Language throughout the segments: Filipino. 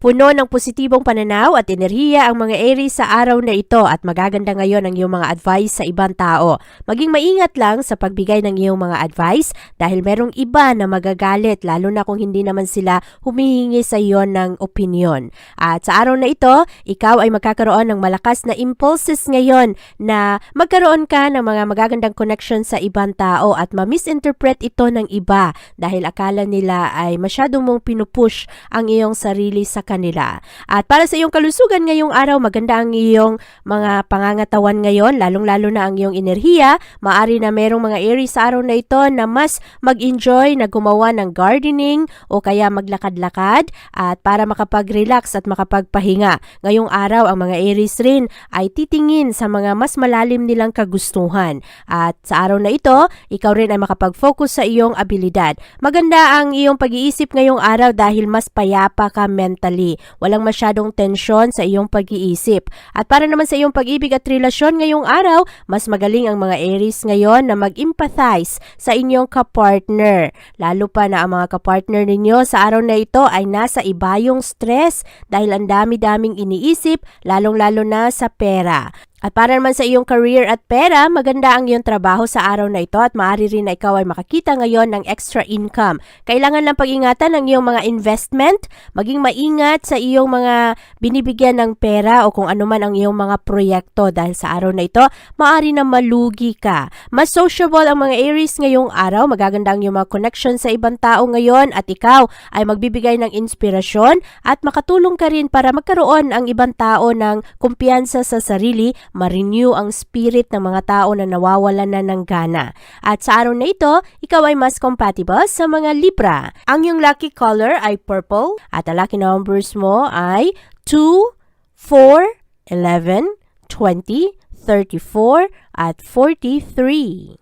Puno ng positibong pananaw at enerhiya ang mga Aries sa araw na ito at magaganda ngayon ang iyong mga advice sa ibang tao. Maging maingat lang sa pagbigay ng iyong mga advice dahil merong iba na magagalit lalo na kung hindi naman sila humihingi sa iyo ng opinion. At sa araw na ito, ikaw ay magkakaroon ng malakas na impulses ngayon na magkaroon ka ng mga magagandang connection sa ibang tao at ma-misinterpret ito ng iba dahil akala nila ay masyado mong pinupush ang iyong sarili sa kanila. At para sa iyong kalusugan ngayong araw, maganda ang iyong mga pangangatawan ngayon, lalong-lalo na ang iyong enerhiya. Maari na merong mga Aries sa araw na ito na mas mag-enjoy na gumawa ng gardening o kaya maglakad-lakad at para makapag-relax at makapagpahinga. Ngayong araw, ang mga Aries rin ay titingin sa mga mas malalim nilang kagustuhan. At sa araw na ito, ikaw rin ay makapag-focus sa iyong abilidad. Maganda ang iyong pag-iisip ngayong araw dahil mas payapa ka mentally. Walang masyadong tensyon sa iyong pag-iisip. At para naman sa iyong pag-ibig at relasyon ngayong araw, mas magaling ang mga Aries ngayon na mag-empathize sa inyong kapartner. Lalo pa na ang mga kapartner ninyo sa araw na ito ay nasa ibayong stress dahil ang dami-daming iniisip, lalong-lalo na sa pera. At para naman sa iyong career at pera, maganda ang iyong trabaho sa araw na ito at maaari rin na ikaw ay makakita ngayon ng extra income. Kailangan lang pag-ingatan ang iyong mga investment, maging maingat sa iyong mga binibigyan ng pera o kung ano man ang iyong mga proyekto dahil sa araw na ito, maaari na malugi ka. Mas sociable ang mga Aries ngayong araw, magaganda ang iyong mga connection sa ibang tao ngayon at ikaw ay magbibigay ng inspirasyon at makatulong ka rin para magkaroon ang ibang tao ng kumpiyansa sa sarili ma-renew ang spirit ng mga tao na nawawalan na ng gana. At sa araw na ito, ikaw ay mas compatible sa mga Libra. Ang iyong lucky color ay purple at ang lucky numbers mo ay 2, 4, 11, 20, 34 at 43.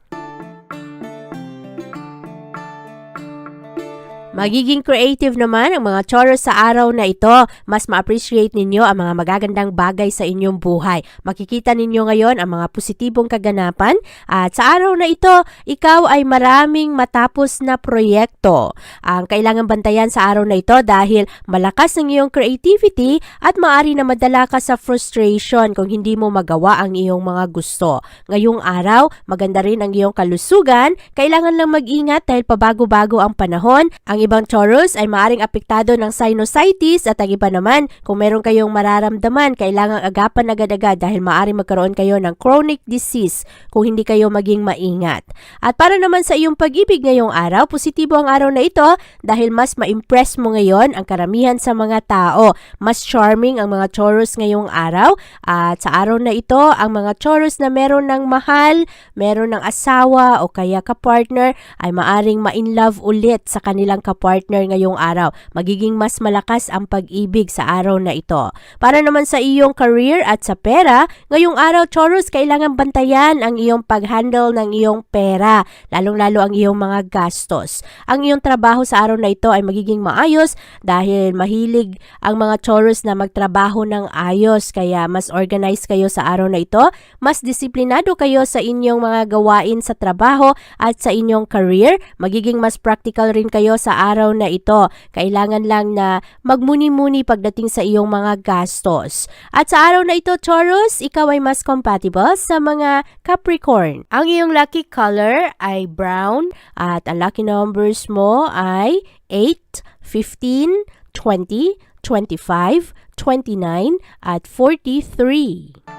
Magiging creative naman ang mga Taurus sa araw na ito. Mas ma-appreciate ninyo ang mga magagandang bagay sa inyong buhay. Makikita ninyo ngayon ang mga positibong kaganapan at sa araw na ito, ikaw ay maraming matapos na proyekto. Ang kailangan bantayan sa araw na ito dahil malakas ang iyong creativity at maaari na madala ka sa frustration kung hindi mo magawa ang iyong mga gusto. Ngayong araw, maganda rin ang iyong kalusugan. Kailangan lang mag-ingat dahil pabago-bago ang panahon. Ang ibang Taurus ay maaring apektado ng sinusitis at ang iba naman, kung meron kayong mararamdaman, kailangang agapan agad-agad dahil maaring magkaroon kayo ng chronic disease kung hindi kayo maging maingat. At para naman sa iyong pag-ibig ngayong araw, positibo ang araw na ito dahil mas ma-impress mo ngayon ang karamihan sa mga tao. Mas charming ang mga Taurus ngayong araw at sa araw na ito, ang mga Taurus na meron ng mahal, meron ng asawa o kaya kapartner ay maaring ma-inlove ulit sa kanilang kapartner ngayong araw. Magiging mas malakas ang pag-ibig sa araw na ito. Para naman sa iyong career at sa pera, ngayong araw Taurus kailangan bantayan ang iyong pag-handle ng iyong pera, lalong-lalo ang iyong mga gastos. Ang iyong trabaho sa araw na ito ay magiging maayos dahil mahilig ang mga Taurus na magtrabaho ng ayos kaya mas organized kayo sa araw na ito, mas disiplinado kayo sa inyong mga gawain sa trabaho at sa inyong career, magiging mas practical rin kayo sa araw na ito. Kailangan lang na magmuni-muni pagdating sa iyong mga gastos. At sa araw na ito, Taurus, ikaw ay mas compatible sa mga Capricorn. Ang iyong lucky color ay brown at ang lucky numbers mo ay 8, 15, 20, 25, 29 at 43.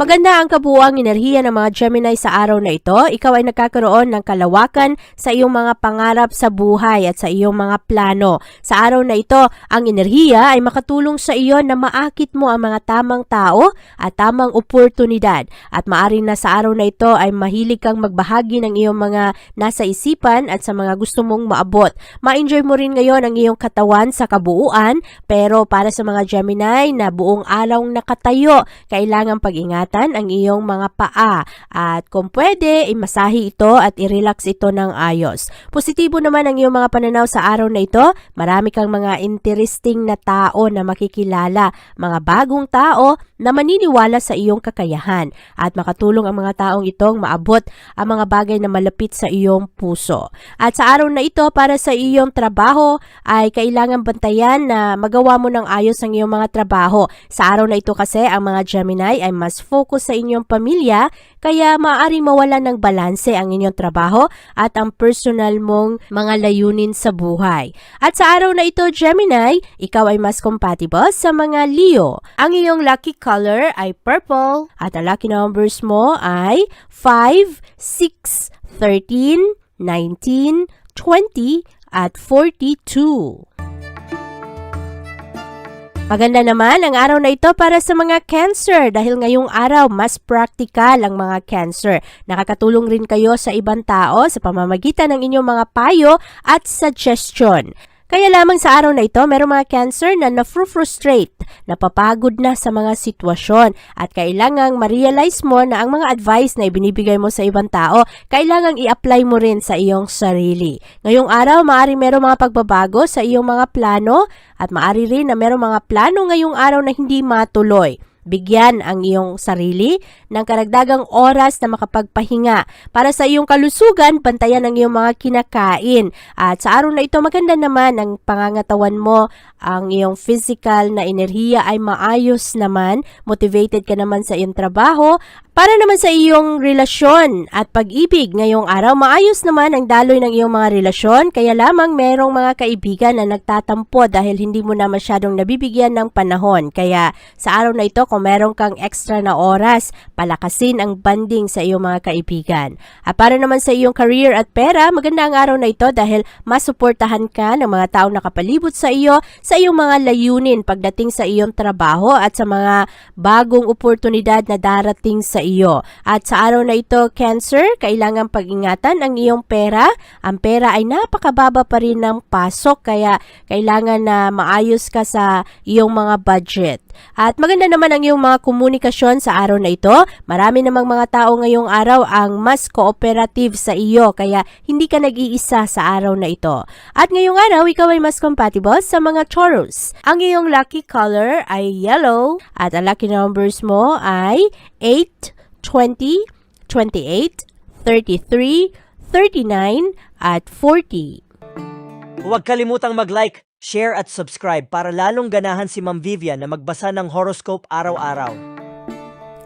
Maganda ang kabuuang enerhiya ng mga Gemini sa araw na ito. Ikaw ay nagkakaroon ng kalawakan sa iyong mga pangarap sa buhay at sa iyong mga plano. Sa araw na ito, ang enerhiya ay makatulong sa iyo na maakit mo ang mga tamang tao at tamang oportunidad. At maaring na sa araw na ito ay mahilig kang magbahagi ng iyong mga nasa isipan at sa mga gusto mong maabot. Ma-enjoy mo rin ngayon ang iyong katawan sa kabuuan, pero para sa mga Gemini na buong araw nakatayo, kailangan pag-ingatan ang iyong mga paa. At kung pwede, imasahi ito at i-relax ito ng ayos. Positibo naman ang iyong mga pananaw sa araw na ito. Marami kang mga interesting na tao na makikilala, mga bagong tao na maniniwala sa iyong kakayahan at makatulong ang mga taong itong maabot ang mga bagay na malapit sa iyong puso. At sa araw na ito, para sa iyong trabaho, ay kailangan bantayan na magawa mo ng ayos ang iyong mga trabaho. Sa araw na ito kasi, ang mga Gemini ay mas focus sa inyong pamilya, kaya maaaring mawala ng balanse ang inyong trabaho at ang personal mong mga layunin sa buhay. At sa araw na ito, Gemini, ikaw ay mas compatible sa mga Leo. Ang iyong lucky color ay purple at ang lucky numbers mo ay 5, 6, 13, 19, 20 at 42. Maganda naman ang araw na ito para sa mga cancer dahil ngayong araw mas practical ang mga cancer. Nakakatulong rin kayo sa ibang tao sa pamamagitan ng inyong mga payo at suggestion. Kaya lamang sa araw na ito, merong mga cancer na na-frustrate, napapagod na sa mga sitwasyon at kailangang ma-realize mo na ang mga advice na ibinibigay mo sa ibang tao, kailangang i-apply mo rin sa iyong sarili. Ngayong araw, maari merong mga pagbabago sa iyong mga plano at maari rin na merong mga plano ngayong araw na hindi matuloy. Bigyan ang iyong sarili ng karagdagang oras na makapagpahinga. Para sa iyong kalusugan, bantayan ang iyong mga kinakain. At sa araw na ito, maganda naman ang pangangatawan mo, ang iyong physical na enerhiya ay maayos naman, motivated ka naman sa iyong trabaho, para naman sa iyong relasyon at pag-ibig ngayong araw, maayos naman ang daloy ng iyong mga relasyon, kaya lamang merong mga kaibigan na nagtatampo dahil hindi mo na masyadong nabibigyan ng panahon. Kaya sa araw na ito, kung meron kang extra na oras, palakasin ang banding sa iyong mga kaibigan. At para naman sa iyong career at pera, maganda ang araw na ito dahil masuportahan ka ng mga taong nakapalibot sa iyo sa iyong mga layunin pagdating sa iyong trabaho at sa mga bagong oportunidad na darating sa iyo. At sa araw na ito, Cancer, kailangan pag-ingatan ang iyong pera. Ang pera ay napakababa pa rin ng pasok kaya kailangan na maayos ka sa iyong mga budget. At maganda naman ang iyong mga komunikasyon sa araw na ito. Marami namang mga tao ngayong araw ang mas cooperative sa iyo kaya hindi ka nag-iisa sa araw na ito. At ngayong araw, ikaw ay mas compatible sa mga Taurus. Ang iyong lucky color ay yellow at ang lucky numbers mo ay 8, 20, 28, 33, 39 at 40. Huwag kalimutang mag-like, share at subscribe para lalong ganahan si Ma'am Vivian na magbasa ng horoscope araw-araw.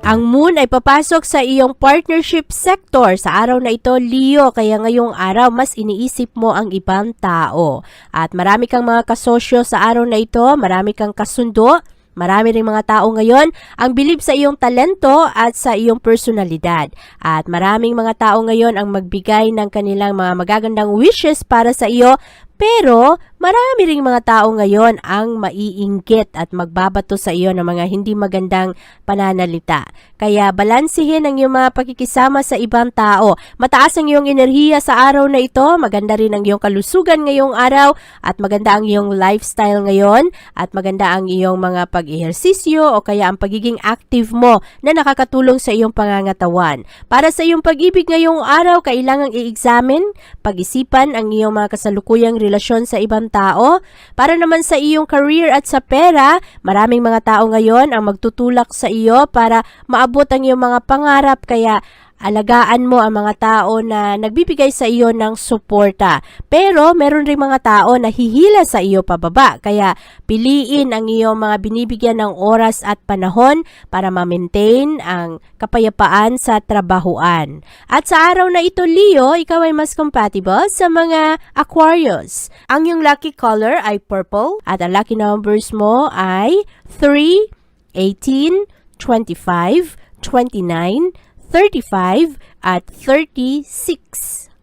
Ang moon ay papasok sa iyong partnership sector sa araw na ito, Leo. Kaya ngayong araw, mas iniisip mo ang ibang tao. At marami kang mga kasosyo sa araw na ito, marami kang kasundo, Marami ring mga tao ngayon ang bilib sa iyong talento at sa iyong personalidad. At maraming mga tao ngayon ang magbigay ng kanilang mga magagandang wishes para sa iyo pero marami ring mga tao ngayon ang maiinggit at magbabato sa iyo ng mga hindi magandang pananalita. Kaya balansihin ang iyong mga pakikisama sa ibang tao. Mataas ang iyong enerhiya sa araw na ito, maganda rin ang iyong kalusugan ngayong araw at maganda ang iyong lifestyle ngayon at maganda ang iyong mga pag-ehersisyo o kaya ang pagiging active mo na nakakatulong sa iyong pangangatawan. Para sa iyong pag-ibig ngayong araw, kailangang i-examine, pag-isipan ang iyong mga kasalukuyang relasyon sa ibang tao. Para naman sa iyong career at sa pera, maraming mga tao ngayon ang magtutulak sa iyo para maabot ang iyong mga pangarap kaya alagaan mo ang mga tao na nagbibigay sa iyo ng suporta. Pero meron ring mga tao na hihila sa iyo pababa. Kaya piliin ang iyong mga binibigyan ng oras at panahon para ma-maintain ang kapayapaan sa trabahuan. At sa araw na ito, Leo, ikaw ay mas compatible sa mga Aquarius. Ang iyong lucky color ay purple at ang lucky numbers mo ay 3, 18, 25, 29, 35 at 36.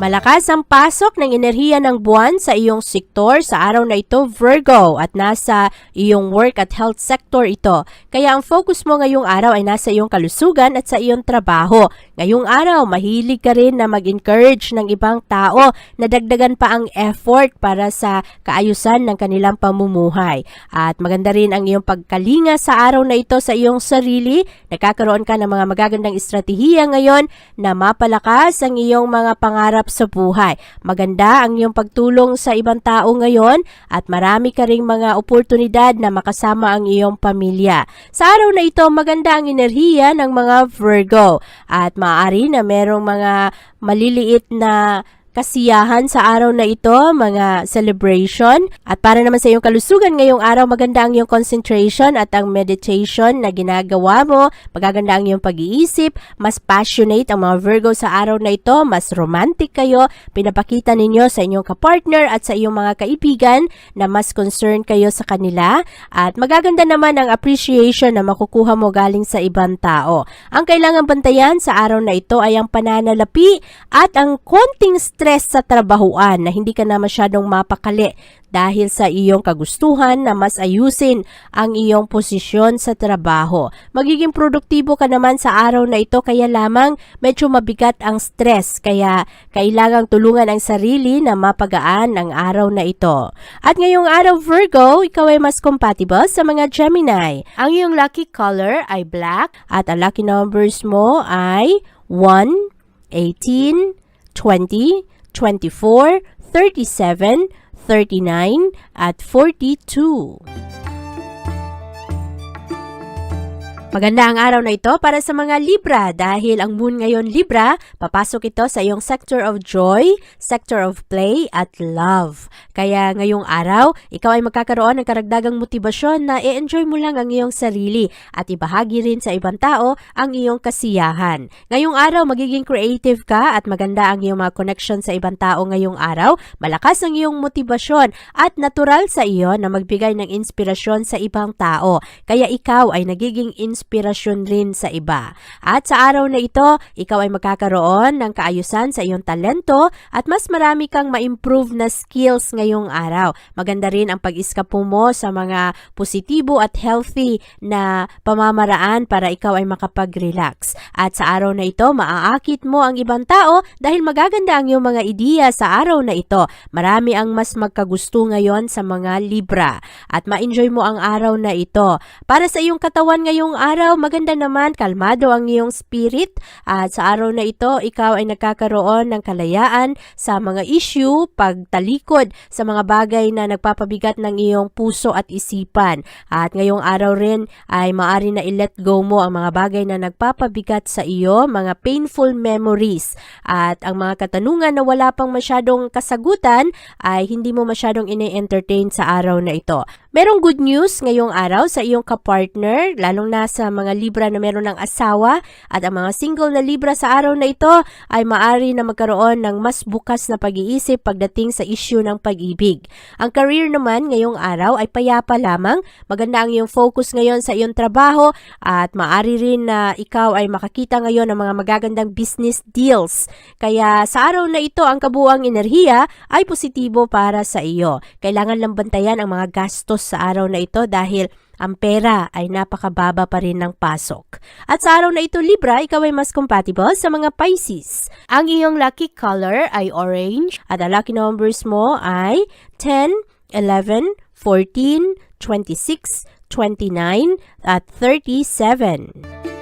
Malakas ang pasok ng enerhiya ng buwan sa iyong sektor sa araw na ito, Virgo, at nasa iyong work at health sector ito. Kaya ang focus mo ngayong araw ay nasa iyong kalusugan at sa iyong trabaho. Ngayong araw, mahilig ka rin na mag-encourage ng ibang tao na dagdagan pa ang effort para sa kaayusan ng kanilang pamumuhay. At maganda rin ang iyong pagkalinga sa araw na ito sa iyong sarili. Nakakaroon ka ng mga magagandang estratehiya ngayon na mapalakas ang iyong mga pangarap sa buhay. Maganda ang iyong pagtulong sa ibang tao ngayon at marami ka ring mga oportunidad na makasama ang iyong pamilya. Sa araw na ito, maganda ang enerhiya ng mga Virgo at maaari na merong mga maliliit na kasiyahan sa araw na ito, mga celebration. At para naman sa iyong kalusugan ngayong araw, maganda ang iyong concentration at ang meditation na ginagawa mo. Magaganda ang iyong pag-iisip. Mas passionate ang mga Virgo sa araw na ito. Mas romantic kayo. Pinapakita ninyo sa inyong kapartner at sa iyong mga kaibigan na mas concerned kayo sa kanila. At magaganda naman ang appreciation na makukuha mo galing sa ibang tao. Ang kailangan bantayan sa araw na ito ay ang pananalapi at ang konting stress sa trabahuan na hindi ka na masyadong mapakali dahil sa iyong kagustuhan na mas ayusin ang iyong posisyon sa trabaho. Magiging produktibo ka naman sa araw na ito kaya lamang medyo mabigat ang stress kaya kailangang tulungan ang sarili na mapagaan ang araw na ito. At ngayong araw Virgo, ikaw ay mas compatible sa mga Gemini. Ang iyong lucky color ay black at ang lucky numbers mo ay 1, 18, 20, 24, 37, 39, at 42. Maganda ang araw na ito para sa mga Libra dahil ang moon ngayon Libra, papasok ito sa iyong sector of joy, sector of play at love. Kaya ngayong araw, ikaw ay magkakaroon ng karagdagang motibasyon na i-enjoy mo lang ang iyong sarili at ibahagi rin sa ibang tao ang iyong kasiyahan. Ngayong araw, magiging creative ka at maganda ang iyong mga connection sa ibang tao ngayong araw. Malakas ang iyong motibasyon at natural sa iyo na magbigay ng inspirasyon sa ibang tao. Kaya ikaw ay nagiging inspirasyon rin sa iba. At sa araw na ito, ikaw ay magkakaroon ng kaayusan sa iyong talento at mas marami kang ma-improve na skills ngayong araw. Maganda rin ang pag-iskapo mo sa mga positibo at healthy na pamamaraan para ikaw ay makapag-relax. At sa araw na ito, maaakit mo ang ibang tao dahil magaganda ang iyong mga ideya sa araw na ito. Marami ang mas magkagusto ngayon sa mga Libra. At ma-enjoy mo ang araw na ito. Para sa iyong katawan ngayong araw, maganda naman, kalmado ang iyong spirit. At sa araw na ito, ikaw ay nagkakaroon ng kalayaan sa mga issue, pagtalikod sa mga bagay na nagpapabigat ng iyong puso at isipan. At ngayong araw rin ay maari na i-let go mo ang mga bagay na nagpapabigat sa iyo, mga painful memories. At ang mga katanungan na wala pang masyadong kasagutan ay hindi mo masyadong ine-entertain sa araw na ito. Merong good news ngayong araw sa iyong kapartner, lalong na sa mga Libra na meron ng asawa at ang mga single na Libra sa araw na ito ay maari na magkaroon ng mas bukas na pag-iisip pagdating sa issue ng pag-ibig. Ang career naman ngayong araw ay payapa lamang, maganda ang iyong focus ngayon sa iyong trabaho at maari rin na ikaw ay makakita ngayon ng mga magagandang business deals. Kaya sa araw na ito ang kabuang enerhiya ay positibo para sa iyo. Kailangan lang bantayan ang mga gastos sa araw na ito dahil ang pera ay napakababa pa rin ng pasok. At sa araw na ito, Libra, ikaw ay mas compatible sa mga Pisces. Ang iyong lucky color ay orange at ang lucky numbers mo ay 10, 11, 14, 26, 29, at 37.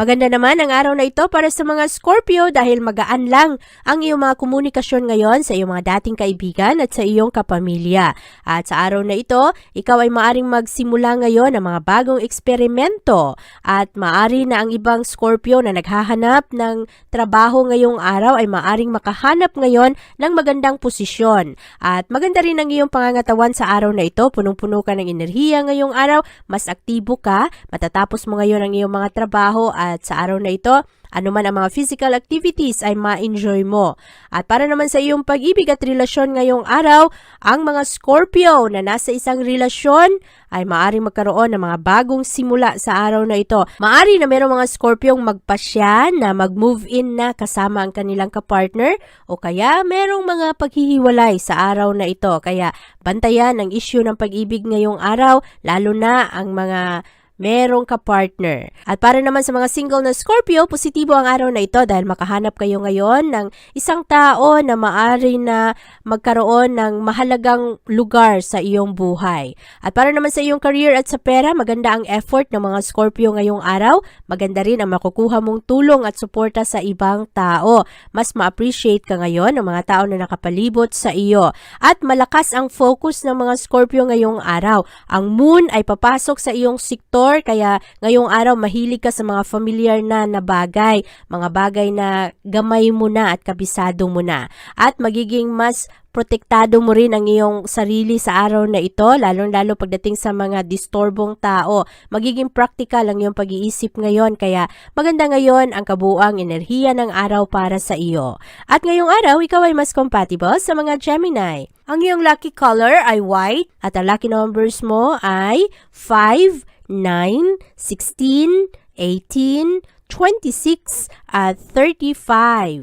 Maganda naman ang araw na ito para sa mga Scorpio dahil magaan lang ang iyong mga komunikasyon ngayon sa iyong mga dating kaibigan at sa iyong kapamilya. At sa araw na ito, ikaw ay maaring magsimula ngayon ng mga bagong eksperimento at maari na ang ibang Scorpio na naghahanap ng trabaho ngayong araw ay maaring makahanap ngayon ng magandang posisyon. At maganda rin ang iyong pangangatawan sa araw na ito, punong-puno ka ng enerhiya ngayong araw, mas aktibo ka, matatapos mo ngayon ang iyong mga trabaho at sa araw na ito, anuman ang mga physical activities ay ma-enjoy mo. At para naman sa iyong pag-ibig at relasyon ngayong araw, ang mga Scorpio na nasa isang relasyon ay maaring magkaroon ng mga bagong simula sa araw na ito. Maari na mayroong mga Scorpiong magpasya na mag-move in na kasama ang kanilang kapartner o kaya merong mga paghihiwalay sa araw na ito. Kaya bantayan ang issue ng pag-ibig ngayong araw, lalo na ang mga merong ka-partner. At para naman sa mga single na Scorpio, positibo ang araw na ito dahil makahanap kayo ngayon ng isang tao na maari na magkaroon ng mahalagang lugar sa iyong buhay. At para naman sa iyong career at sa pera, maganda ang effort ng mga Scorpio ngayong araw. Maganda rin ang makukuha mong tulong at suporta sa ibang tao. Mas ma-appreciate ka ngayon ng mga tao na nakapalibot sa iyo. At malakas ang focus ng mga Scorpio ngayong araw. Ang moon ay papasok sa iyong sektor kaya ngayong araw mahilig ka sa mga familiar na na bagay, mga bagay na gamay mo na at kabisado mo na. At magiging mas protektado mo rin ang iyong sarili sa araw na ito, lalong-lalo pagdating sa mga distorbong tao. Magiging practical ang iyong pag-iisip ngayon, kaya maganda ngayon ang kabuang enerhiya ng araw para sa iyo. At ngayong araw, ikaw ay mas compatible sa mga Gemini. Ang iyong lucky color ay white at ang lucky numbers mo ay 5, 9, 16, 18, 26, at 35.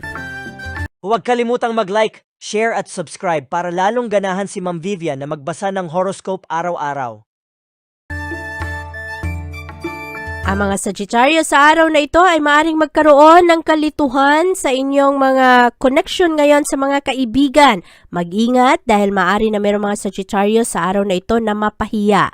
Huwag kalimutang mag-like, share at subscribe para lalong ganahan si Ma'am Vivian na magbasa ng horoscope araw-araw. Ang mga Sagittarius sa araw na ito ay maaring magkaroon ng kalituhan sa inyong mga connection ngayon sa mga kaibigan. Mag-ingat dahil maari na mayroong mga Sagittarius sa araw na ito na mapahiya.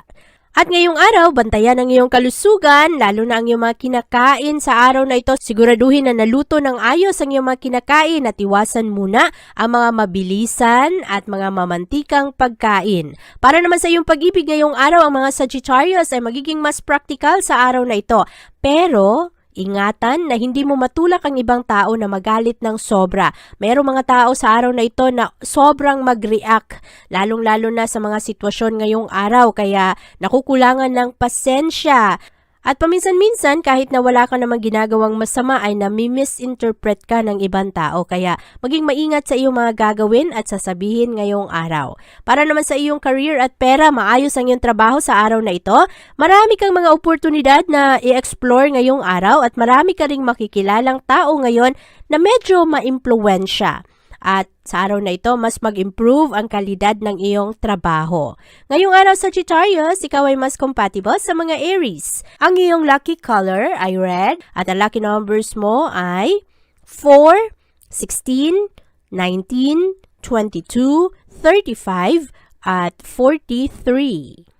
At ngayong araw, bantayan ang iyong kalusugan, lalo na ang iyong mga kinakain sa araw na ito. Siguraduhin na naluto ng ayos ang iyong mga kinakain at iwasan muna ang mga mabilisan at mga mamantikang pagkain. Para naman sa iyong pag-ibig ngayong araw, ang mga Sagittarius ay magiging mas practical sa araw na ito. Pero, Ingatan na hindi mo matulak ang ibang tao na magalit ng sobra. Mayroong mga tao sa araw na ito na sobrang mag-react, lalong-lalo na sa mga sitwasyon ngayong araw, kaya nakukulangan ng pasensya. At paminsan-minsan, kahit na wala ka namang ginagawang masama, ay nami-misinterpret ka ng ibang tao. Kaya maging maingat sa iyong mga gagawin at sasabihin ngayong araw. Para naman sa iyong career at pera, maayos ang iyong trabaho sa araw na ito. Marami kang mga oportunidad na i-explore ngayong araw at marami ka ring makikilalang tao ngayon na medyo ma-impluensya. At sa araw na ito, mas mag-improve ang kalidad ng iyong trabaho. Ngayong araw sa Sagittarius, ikaw ay mas compatible sa mga Aries. Ang iyong lucky color ay red at ang lucky numbers mo ay 4, 16, 19, 22, 35, at 43.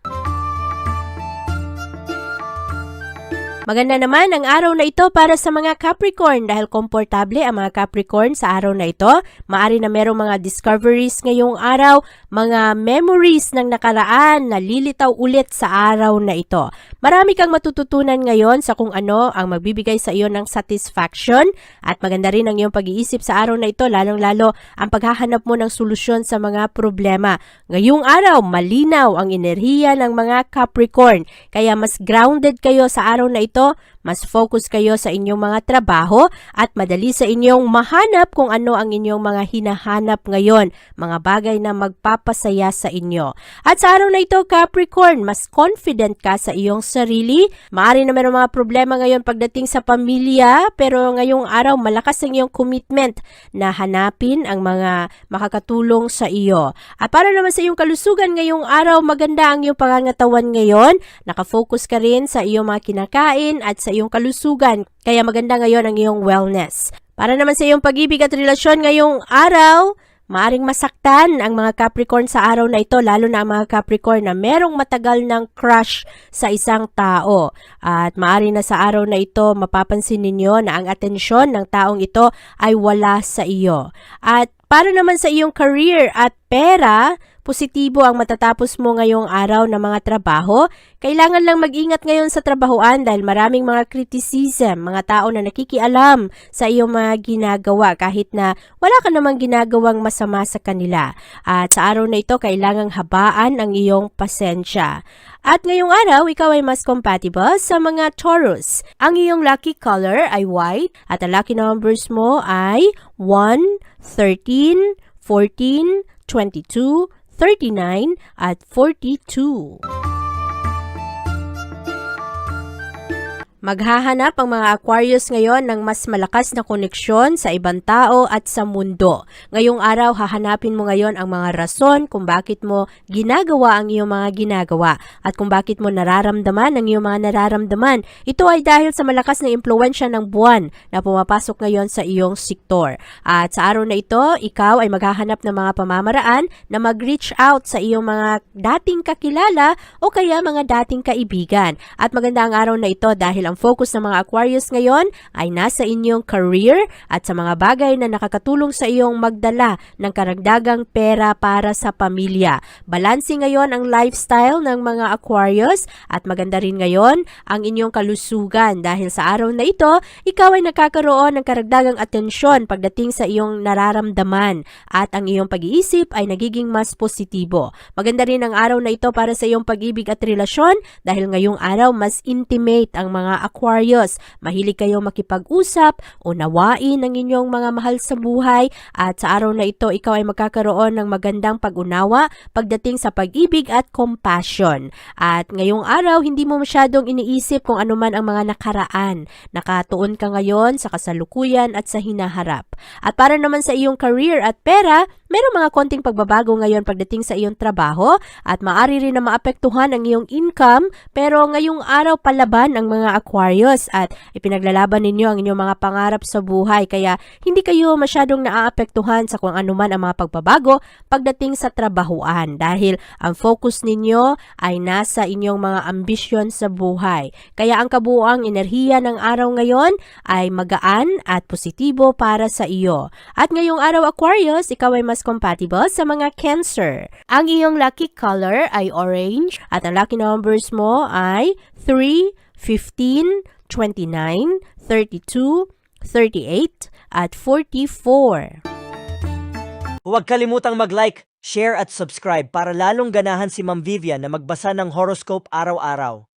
Maganda naman ang araw na ito para sa mga Capricorn dahil komportable ang mga Capricorn sa araw na ito. Maari na merong mga discoveries ngayong araw, mga memories ng nakaraan na lilitaw ulit sa araw na ito. Marami kang matututunan ngayon sa kung ano ang magbibigay sa iyo ng satisfaction at maganda rin ang iyong pag-iisip sa araw na ito lalong-lalo ang paghahanap mo ng solusyon sa mga problema. Ngayong araw, malinaw ang enerhiya ng mga Capricorn kaya mas grounded kayo sa araw na ito ito, mas focus kayo sa inyong mga trabaho at madali sa inyong mahanap kung ano ang inyong mga hinahanap ngayon, mga bagay na magpapasaya sa inyo. At sa araw na ito, Capricorn, mas confident ka sa iyong sarili. Maari na mayroong mga problema ngayon pagdating sa pamilya, pero ngayong araw, malakas ang iyong commitment na hanapin ang mga makakatulong sa iyo. At para naman sa iyong kalusugan ngayong araw, maganda ang iyong pangangatawan ngayon. Nakafocus ka rin sa iyong mga kinakain at sa iyong kalusugan. Kaya maganda ngayon ang iyong wellness. Para naman sa iyong pag-ibig at relasyon ngayong araw, maaring masaktan ang mga Capricorn sa araw na ito, lalo na ang mga Capricorn na merong matagal ng crush sa isang tao. At maari na sa araw na ito, mapapansin ninyo na ang atensyon ng taong ito ay wala sa iyo. At para naman sa iyong career at pera, positibo ang matatapos mo ngayong araw ng mga trabaho. Kailangan lang mag-ingat ngayon sa trabahoan dahil maraming mga criticism, mga tao na nakikialam sa iyong mga ginagawa kahit na wala ka namang ginagawang masama sa kanila. At sa araw na ito, kailangang habaan ang iyong pasensya. At ngayong araw, ikaw ay mas compatible sa mga Taurus. Ang iyong lucky color ay white at ang lucky numbers mo ay 1, 13, 14, 22, 39 at 42. Maghahanap ang mga Aquarius ngayon ng mas malakas na koneksyon sa ibang tao at sa mundo. Ngayong araw, hahanapin mo ngayon ang mga rason kung bakit mo ginagawa ang iyong mga ginagawa at kung bakit mo nararamdaman ang iyong mga nararamdaman. Ito ay dahil sa malakas na impluensya ng buwan na pumapasok ngayon sa iyong sektor. At sa araw na ito, ikaw ay maghahanap ng mga pamamaraan na mag-reach out sa iyong mga dating kakilala o kaya mga dating kaibigan. At maganda ang araw na ito dahil ang focus ng mga Aquarius ngayon ay nasa inyong career at sa mga bagay na nakakatulong sa iyong magdala ng karagdagang pera para sa pamilya. Balansi ngayon ang lifestyle ng mga Aquarius at maganda rin ngayon ang inyong kalusugan dahil sa araw na ito, ikaw ay nakakaroon ng karagdagang atensyon pagdating sa iyong nararamdaman at ang iyong pag-iisip ay nagiging mas positibo. Maganda rin ang araw na ito para sa iyong pag-ibig at relasyon dahil ngayong araw mas intimate ang mga Aquarius. Mahilig kayo makipag-usap, unawain ang inyong mga mahal sa buhay at sa araw na ito ikaw ay magkakaroon ng magandang pag-unawa pagdating sa pag-ibig at compassion. At ngayong araw hindi mo masyadong iniisip kung ano man ang mga nakaraan. Nakatuon ka ngayon sa kasalukuyan at sa hinaharap. At para naman sa iyong career at pera, Meron mga konting pagbabago ngayon pagdating sa iyong trabaho at maaari rin na maapektuhan ang iyong income pero ngayong araw palaban ang mga Aquarius at ipinaglalaban ninyo ang inyong mga pangarap sa buhay kaya hindi kayo masyadong naaapektuhan sa kung anuman ang mga pagbabago pagdating sa trabahuan dahil ang focus ninyo ay nasa inyong mga ambisyon sa buhay. Kaya ang kabuuang enerhiya ng araw ngayon ay magaan at positibo para sa iyo. At ngayong araw Aquarius, ikaw ay mas compatible sa mga Cancer. Ang iyong lucky color ay orange at ang lucky numbers mo ay 3, 15, 29, 32, 38 at 44. Huwag kalimutang mag-like, share at subscribe para lalong ganahan si Ma'am Vivian na magbasa ng horoscope araw-araw.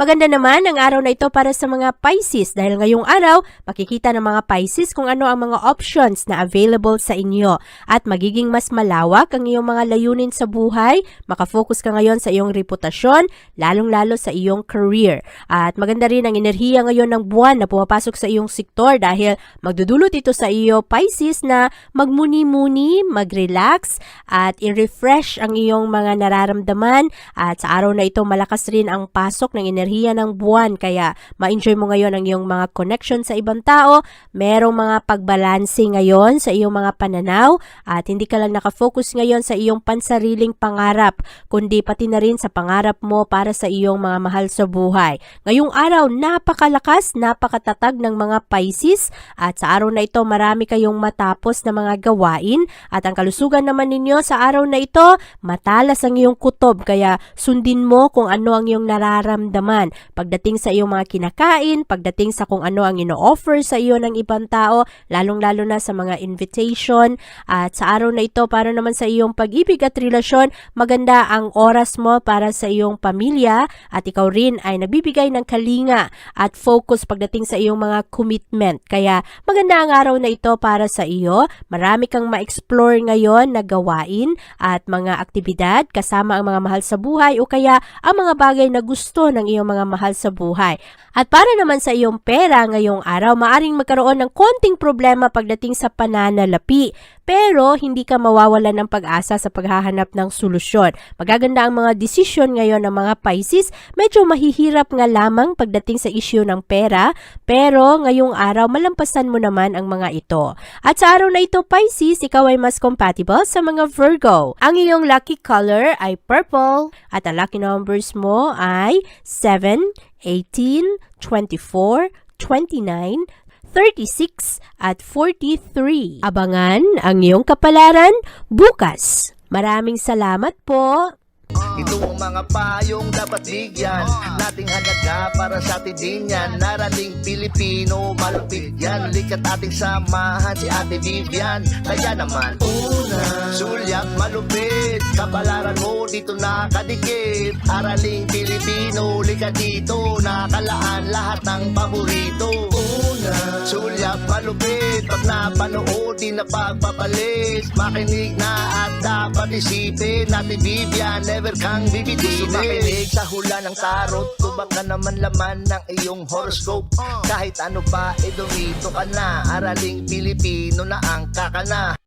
Maganda naman ang araw na ito para sa mga Pisces dahil ngayong araw, makikita ng mga Pisces kung ano ang mga options na available sa inyo at magiging mas malawak ang iyong mga layunin sa buhay, makafocus ka ngayon sa iyong reputasyon, lalong-lalo sa iyong career. At maganda rin ang enerhiya ngayon ng buwan na pumapasok sa iyong sektor dahil magdudulot ito sa iyo Pisces na magmuni-muni, mag-relax at i-refresh ang iyong mga nararamdaman at sa araw na ito malakas rin ang pasok ng enerhiya ng buwan. Kaya ma-enjoy mo ngayon ang iyong mga connection sa ibang tao, merong mga pagbalanse ngayon sa iyong mga pananaw. At hindi ka lang nakafocus ngayon sa iyong pansariling pangarap kundi pati na rin sa pangarap mo para sa iyong mga mahal sa buhay. Ngayong araw, napakalakas, napakatatag ng mga Pisces. At sa araw na ito marami kayong matapos na mga gawain. At ang kalusugan naman ninyo sa araw na ito, matalas ang iyong kutob. Kaya sundin mo kung ano ang iyong nararamdaman pagdating sa iyong mga kinakain, pagdating sa kung ano ang ino-offer sa iyo ng ibang tao, lalong-lalo na sa mga invitation at sa araw na ito para naman sa iyong pag-ibig at relasyon, maganda ang oras mo para sa iyong pamilya at ikaw rin ay nagbibigay ng kalinga at focus pagdating sa iyong mga commitment. Kaya maganda ang araw na ito para sa iyo. Marami kang ma-explore ngayon na gawain at mga aktibidad kasama ang mga mahal sa buhay o kaya ang mga bagay na gusto ng iyong iyong mga mahal sa buhay. At para naman sa iyong pera ngayong araw, maaring magkaroon ng konting problema pagdating sa pananalapi. Pero hindi ka mawawalan ng pag-asa sa paghahanap ng solusyon. Magaganda ang mga desisyon ngayon ng mga Pisces. Medyo mahihirap nga lamang pagdating sa issue ng pera. Pero ngayong araw, malampasan mo naman ang mga ito. At sa araw na ito, Pisces, ikaw ay mas compatible sa mga Virgo. Ang iyong lucky color ay purple. At ang lucky numbers mo ay 7, 18, 24, 29, 36 at 43. Abangan ang iyong kapalaran bukas. Maraming salamat po. Ito ang mga payong dapat bigyan. Nating halaga para sa atin din Narating Pilipino, malupit yan. Likat ating samahan si Ate Vivian. Kaya naman Una Sulyap malupit. Kapalaran mo dito nakadikit. Araling Pilipino, likat dito Nakalaan lahat ng paborito. Una. Sulyap malupit Pag napanood di na pagpapalit Makinig na at dapat isipin Natin Vivian, never kang bibitinin Makinig sa hula ng tarot Tubag ka naman laman ng iyong horoscope. Kahit ano pa, eh dumito ka na. Araling Pilipino na ang kakana